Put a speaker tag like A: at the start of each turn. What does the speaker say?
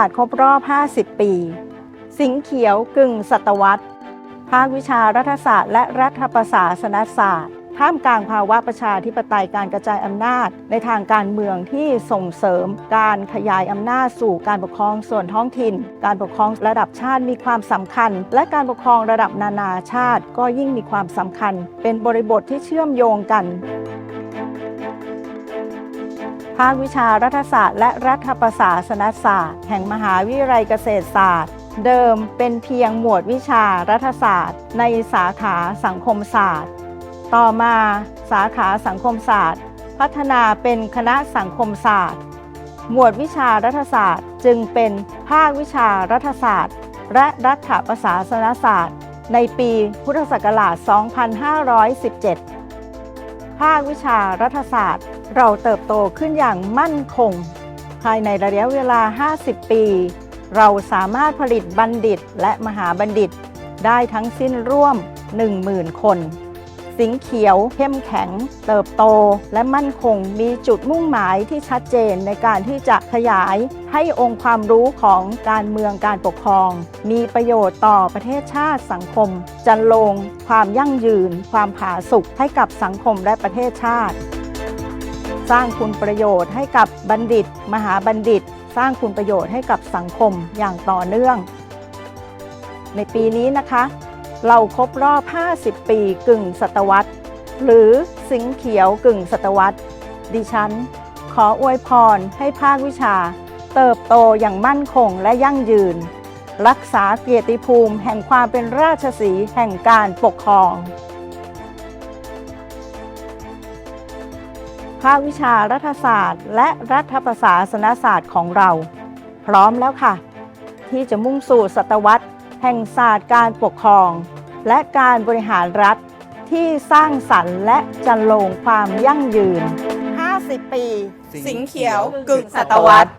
A: าสตร์ครบรอบ 50 ปี สิงเขียวกึ่งศตวรรษ ภาควิชารัฐศาสตร์ และรัฐประศาสนศาสตร์ ท่ามกลางภาวะประชาธิปไตยการกระจายอำนาจ ในทางการเมืองที่ส่งเสริม การขยายอำนาจสู่การปกครองส่วนท้องถิ่น การปกครองระดับชาติมีความสำคัญ และการปกครองระดับนานาชาติ ก็ยิ่งมีความสำคัญ เป็นบริบทที่เชื่อมโยงกัน ภาควิชารัฐศาสตร์และรัฐประศาสนศาสตร์ แห่งมหาวิทยาลัยเกษตรศาสตร์ เดิมเป็นเพียงหมวดวิชารัฐศาสตร์ ในสาขาสังคมศาสตร์ ต่อมาสาขาสังคมศาสตร์ พัฒนาเป็นคณะสังคมศาสตร์ หมวดวิชารัฐศาสตร์จึงเป็นภาควิชารัฐศาสตร์ และรัฐประศาสนศาสตร์ ในปีพุทธศักราช 2517 ภาควิชารัฐศาสตร์ เราเติบโตขึ้นอย่างมั่นคง ภายในระยะเวลา 50 ปี เราสามารถผลิตบัณฑิตและมหาบัณฑิต ได้ทั้งสิ้นร่วม 10,000 คน สิงเขียวเข้มแข็ง เติบโตและมั่นคงมีจุดมุ่งหมายที่ชัดเจนในการที่จะขยายให้องค์ความรู้ของการเมืองการปกครอง มีประโยชน์ต่อประเทศชาติสังคม จันลง ความยั่งยืน ความผาสุกให้กับสังคมและประเทศชาติ สร้างคุณประโยชน์ให้กับบัณฑิต มหาบัณฑิต สร้างคุณประโยชน์ให้กับสังคมอย่างต่อเนื่อง ในปีนี้นะคะ เราครบรอบ 50 ปีกึ่งศตวรรษ หรือสิงเขียวกึ่งศตวรรษ ดิฉัน ขออวยพรให้ภาควิชา เติบโตอย่างมั่นคงและยั่งยืน รักษาเกียรติภูมิแห่งความเป็นราชสีแห่งการปกครอง ภาควิชารัฐศาสตร์ และรัฐประศาสนศาสตร์ของเรา พร้อมแล้วค่ะ ที่จะมุ่งสู่ศตวรรษ แห่งศาสตร์การปกครอง และการบริหารรัฐที่สร้างสรรค์และจันโลงความยั่งยืน 50 ปี
B: สิงห์เขียวกึ่งศตวรรษ